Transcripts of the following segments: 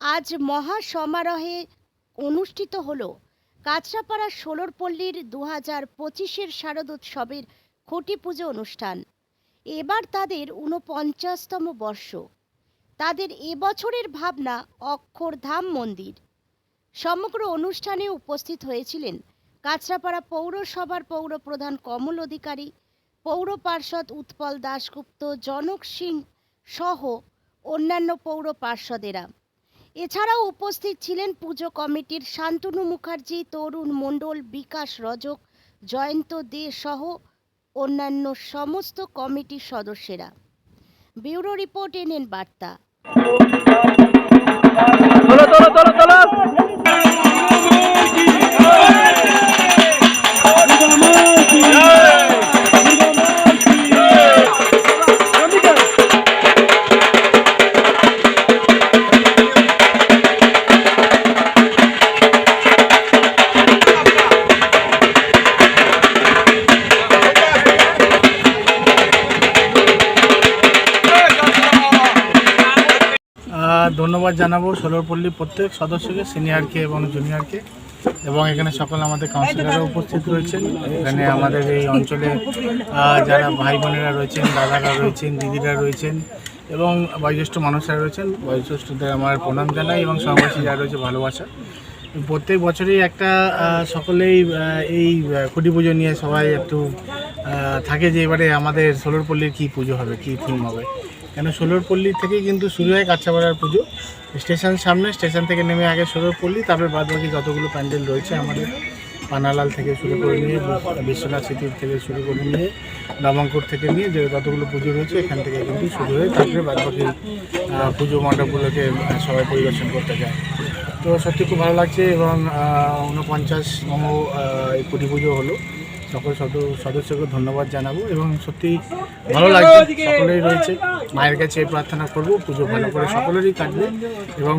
আজ মহা সমারোহে অনুষ্ঠিত হল কাঁচরাপাড়া ষোলর পল্লীর দু হাজার পঁচিশের শারদোৎসবের খুঁটি পুজো অনুষ্ঠান। এবার তাদের ঊনপঞ্চাশতম বর্ষ। তাদের এবছরের ভাবনা অক্ষরধাম মন্দির। সমগ্র অনুষ্ঠানে উপস্থিত হয়েছিলেন কাঁচরাপাড়া পৌরসভার পৌরপ্রধান কমল অধিকারী, পৌর পার্ষদ উৎপল দাশগুপ্ত, জনক সিং সহ অন্যান্য পৌর পার্ষদেরা। এছাড়াও উপস্থিত ছিলেন পুজো কমিটির শান্তনু মুখার্জি, তরুণ মণ্ডল, বিকাশ রজক, জয়ন্ত দে সহ অন্যান্য সমস্ত কমিটির সদস্যেরা। ব্যুরো রিপোর্ট এনেন বার্তা। ধন্যবাদ জানাব ষোলরপল্লী প্রত্যেক সদস্যকে, সিনিয়রকে এবং জুনিয়রকে। এবং এখানে সকল আমাদের কাউন্সিলররা উপস্থিত রয়েছেন। এখানে আমাদের এই অঞ্চলে যারা ভাই বোনেরা রয়েছেন, দাদারা রয়েছেন, দিদিরা রয়েছেন এবং বয়োজ্যেষ্ঠ মানুষরা রয়েছেন, বয়োজ্যেষ্ঠদের আমার প্রণাম জানাই এবং সমাবাসী যারা রয়েছে ভালোবাসা। প্রত্যেক বছরই একটা সকলেই এই খুঁটি পুজো নিয়ে সবাই একটু থাকে যে এবারে আমাদের ষোলরপল্লীর কী পুজো হবে, কী থিম হবে। কেন ষোলরপল্লী থেকেই কিন্তু শুরু হয় কাঁচাপাড়ার পুজো। স্টেশন সামনে, স্টেশন থেকে নেমে আগে ষোলরপল্লী তারপরে বাদ বাকি যতগুলো প্যান্ডেল রয়েছে আমাদের পানালাল থেকে শুরু করে নিয়ে, বিশ্বনাথ সিটির থেকে শুরু করে নিয়ে দামাঙ্কুর থেকে নিয়ে যে কতগুলো পুজো রয়েছে এখান থেকে কিন্তু শুরু হয়ে তারপরে বাদ বাকি পুজো মণ্ডপগুলোকে সবাই পরিদর্শন করতে যায়। তো সত্যি খুব ভালো লাগছে এবং ঊনপঞ্চাশতম এই কুটি পুজো হলো। সকল সদ- সদস্যকে ধন্যবাদ জানাব এবং সত্যি ভালো লাগছে সকলেই রয়েছে। মায়ের কাছে এই প্রার্থনা করব পুজো ভালো করে সকলেরই কাটবে এবং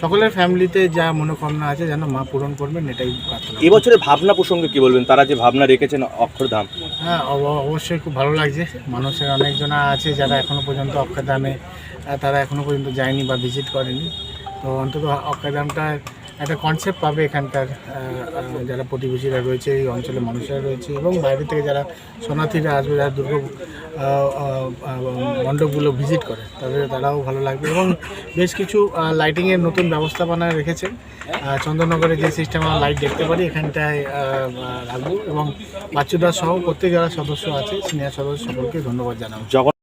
সকলের ফ্যামিলিতে যা মনোকামনা আছে যেন মা পূরণ করবেন এটাই প্রার্থনা। এবছরের ভাবনা প্রসঙ্গে কি বলবেন? তারা যে ভাবনা রেখেছেন অক্ষরধাম হ্যাঁ অবশ্যই খুব ভালো লাগছে। মানুষের অনেকজনা আছে যারা এখনও পর্যন্ত অক্ষরধামে তারা এখনও পর্যন্ত যায়নি বা ভিজিট করেনি। তো অন্তত অক্ষরধামটা একটা কনসেপ্ট পাবে এখানকার যারা প্রতিবেশীরা রয়েছে, এই অঞ্চলের মানুষেরা রয়েছে এবং বাইরে থেকে যারা শরণার্থীরা আসবে, যারা দুর্গ মণ্ডপগুলো ভিজিট করে, তাদের তারাও ভালো লাগবে এবং বেশ কিছু লাইটিংয়ের নতুন ব্যবস্থাপনা রেখেছে। চন্দননগরে যে সিস্টেম আমরা লাইট দেখতে পারি, এখানটায় রাখব এবং বাচ্চুদার সহ প্রত্যেক যারা সদস্য আছে সিনিয়র সদস্য সকলকে ধন্যবাদ জানাব।